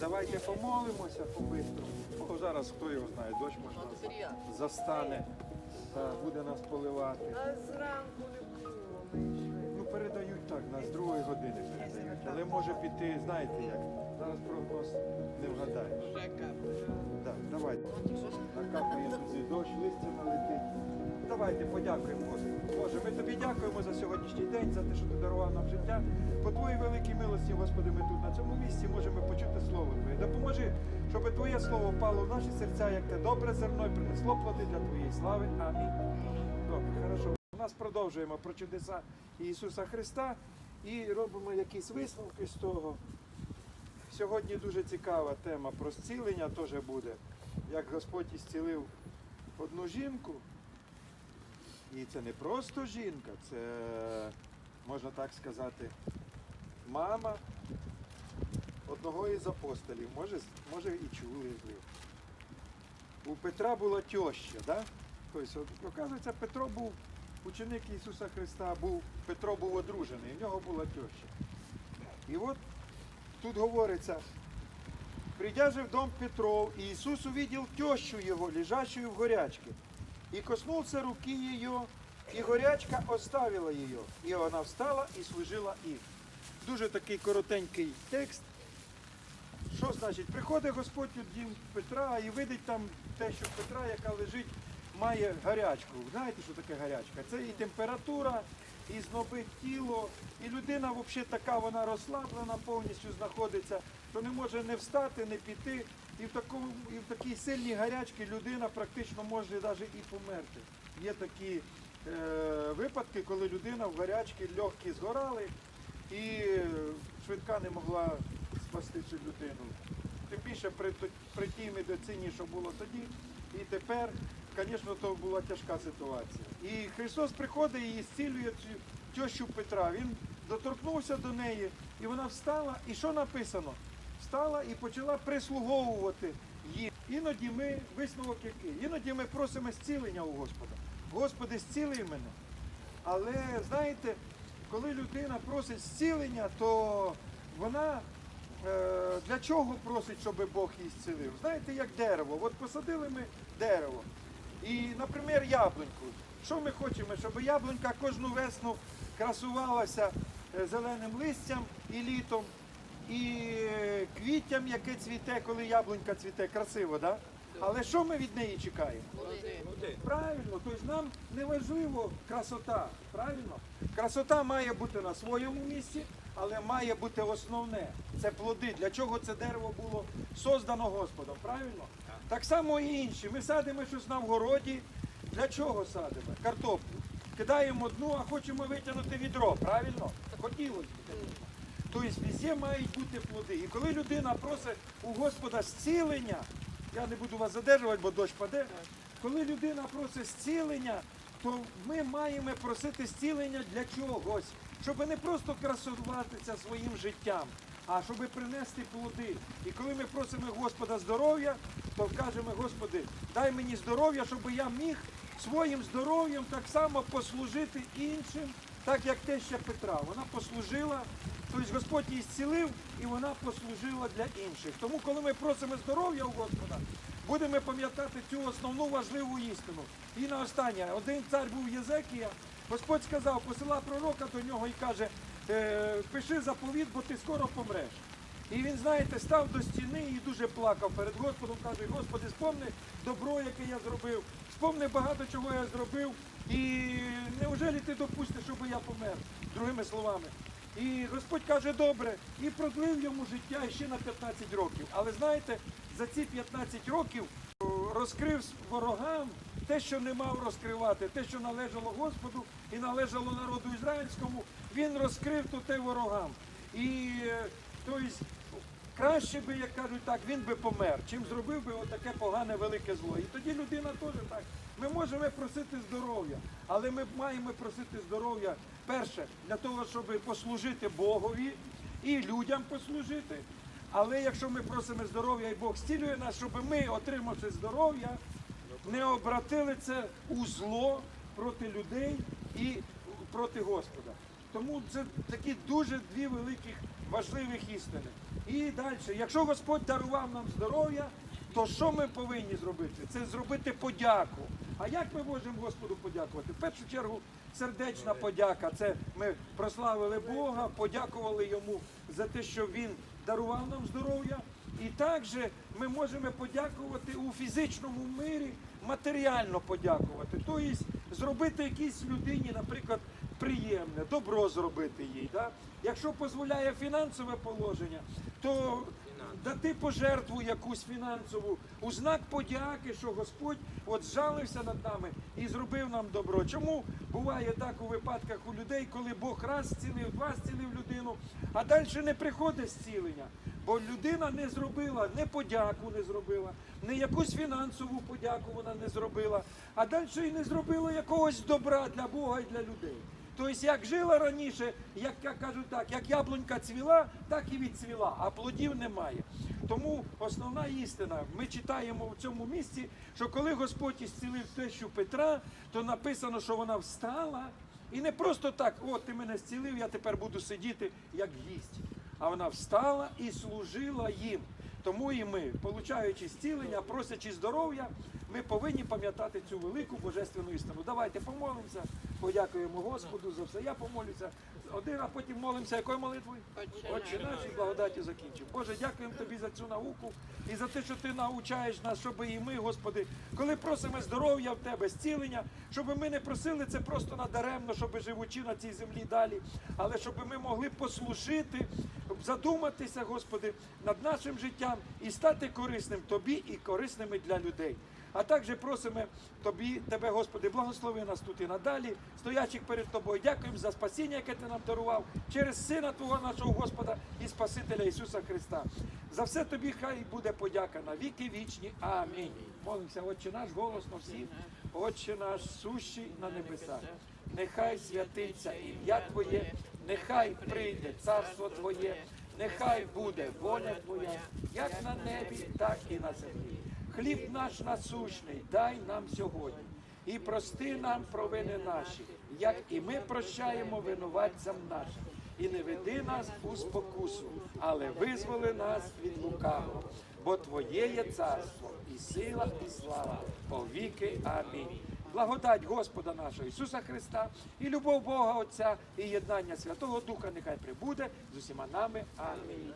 Давайте помолимося по-бистрому. О, зараз хто його знає, дощ можна застане, та буде нас поливати. А зранку не було. Ну, передають так, нас з другої години передають. Але може піти, знаєте як, зараз прогноз не вгадаєш. Так, давайте. Накапує туди дощ, листя налетить. Давайте подякуємо Господу. Боже, ми тобі дякуємо за сьогоднішній день, за те, що ти дарував нам життя. По твоїй великій милості, Господи, ми тут на цьому місці можемо почути Слово Твоє. Допоможи, щоб Твоє Слово впало в наші серця, як те добре зерно і принесло плоди для Твоєї слави. Амінь. Добре, хорошо. У нас продовжуємо про чудеса Ісуса Христа і робимо якісь висновки з того. Сьогодні дуже цікава тема про зцілення теж буде. Як Господь ісцілив одну жінку. І це не просто жінка, це, можна так сказати, мама одного із апостолів. Може, може і чули ви. У Петра була тьоща, да? Тобто, оказується, Петро був ученик Ісуса Христа, був, Петро був одружений, в нього була тьоща. І от тут говориться, придя же в дом Петров, и Иисус увидел тещу его, лежащую в горячке, и коснулся руки ее, и горячка оставила ее, и вона встала і служила їм. Дуже такий коротенький текст. Що значить? Приходить Господь у дім Петра і видить там те, що Петра, яка лежить, має гарячку. Знаєте, що таке гарячка? Це і температура, і знобить тіло, і людина взагалі така, вона розслаблена, повністю знаходиться, що не може не встати, не піти. І в, такому, і в такій сильній гарячці людина практично може навіть і померти. Є такі е, випадки, коли людина в гарячці легкі згорали, і е, швидка не могла спасти цю людину. Тим більше при, при тій медицині, що було тоді, і тепер, звісно, то була тяжка ситуація. І Христос приходить і зцілює цю тещу Петра. Він доторкнувся до неї, і вона встала. І що написано? Встала і почала прислуговувати їй. Іноді ми, висновок який? Іноді ми просимо зцілення у Господа. Господи, зцілий мене. Але знаєте, коли людина просить зцілення, то вона е, для чого просить, щоб Бог її зцілив? Знаєте, як дерево. От посадили ми дерево. І, наприклад, яблуньку. Що ми хочемо? Щоб яблунька кожну весну красувалася е, зеленим листям і літом, і квіттям, яке цвіте, коли яблунька цвіте, красиво, да? Але що ми від неї чекаємо? Правильно, тобто нам не важливо красота. Правильно? Красота має бути на своєму місці, але має бути основне. Це плоди. Для чого це дерево було создано Господом? Правильно? Так само і інші. Ми садимо щось на вгороді. Для чого садимо? Картоплю. Кидаємо одну, а хочемо витягнути відро. Правильно? Везде мають бути плоди. І коли людина просить у Господа зцілення, я не буду вас задержувати, бо дощ паде. Коли людина просить зцілення, то ми маємо просити зцілення для чогось, щоб не просто красуватися своїм життям, а щоб принести плоди. І коли ми просимо Господа здоров'я, то кажемо, Господи, дай мені здоров'я, щоб я міг своїм здоров'ям так само послужити іншим, так як теща Петра. Вона послужила, тобто Господь її зцілив і вона послужила для інших. Тому, коли ми просимо здоров'я у Господа, будемо пам'ятати цю основну важливу істину. І на останнє, один цар був Єзекія, Господь сказав, посила пророка до нього і каже, «Е, пиши заповіт, бо ти скоро помреш. І він, знаєте, став до стіни і дуже плакав перед Господом, каже, Господи, спомни добро, яке я зробив, спомни багато чого я зробив, і неужели ти допустиш, щоб я помер? Другими словами. І Господь каже, добре, і продлив йому життя ще на 15 років. Але знаєте, за ці 15 років о, розкрив ворогам те, що не мав розкривати, те, що належало Господу і належало народу ізраїльському, він розкрив то те ворогам. І е, тобто, краще би, як кажуть так, він би помер, чим зробив би отаке погане велике зло. І тоді людина теж так. Ми можемо просити здоров'я, але ми маємо просити здоров'я перше для того, щоб послужити Богові і людям послужити. Але якщо ми просимо здоров'я і Бог зцілює нас, щоб ми, отримавши здоров'я, не обратили це у зло проти людей і проти Господа. Тому це такі дуже дві великих важливих істини. І далі, якщо Господь дарував нам здоров'я, то що ми повинні зробити? Це зробити подяку. А як ми можемо Господу подякувати? В першу чергу сердечна подяка. Це ми прославили Бога, подякували йому за те, що Він дарував нам здоров'я. І також ми можемо подякувати у фізичному мирі, матеріально подякувати. Тобто зробити якійсь людині, наприклад, приємне, добро зробити їй. Да? Якщо дозволяє фінансове положення, то дати пожертву якусь фінансову у знак подяки, що Господь от зжалився над нами і зробив нам добро. Чому буває так у випадках у людей, коли Бог раз зцілив, два зцілив людину, а далі не приходить зцілення? Бо людина не зробила, не подяку не зробила, не якусь фінансову подяку вона не зробила, а далі і не зробила якогось добра для Бога і для людей. Тобто, як жила раніше, як я кажу так, як яблунька цвіла, так і відцвіла, а плодів немає. Тому основна істина, ми читаємо в цьому місці, що коли Господь ісцілив тещу Петра, то написано, що вона встала і не просто так, о, ти мене зцілив, я тепер буду сидіти як гість. А вона встала і служила їм. Тому і ми, получаючи зцілення, просячи здоров'я, ми повинні пам'ятати цю велику божественну істину. Давайте помолимося, подякуємо Господу за все. Я помолюся один, а потім молимося. Якою молитвою? Отче наш і благодаті закінчимо. Боже, дякуємо тобі за цю науку і за те, що ти навчаєш нас, щоб і ми, Господи, коли просимо здоров'я в тебе, зцілення, щоб ми не просили це просто надаремно, щоб живучи на цій землі далі, але щоб ми могли послужити, задуматися, Господи, над нашим життям і стати корисним тобі і корисними для людей. А також просимо тобі, тебе, Господи, благослови нас тут і надалі, стоячих перед тобою. Дякуємо за спасіння, яке ти нам дарував через Сина Твого нашого Господа і Спасителя Ісуса Христа. За все тобі хай буде подяка на віки вічні. Амінь. Молимося, Отче наш, голосно всім, Отче наш, сущий на небесах. Нехай святиться ім'я Твоє, нехай прийде царство Твоє, нехай буде воля Твоя, як на небі, так і на землі. Хліб наш насущний, дай нам сьогодні. І прости нам провини наші, як і ми прощаємо винуватцям нашим. І не веди нас у спокусу, але визволи нас від лукавого. Бо Твоє є царство, і сила, і слава повіки. Амінь. Благодать Господа нашого Ісуса Христа і любов Бога Отця і єднання Святого Духа нехай прибуде з усіма нами. Амінь.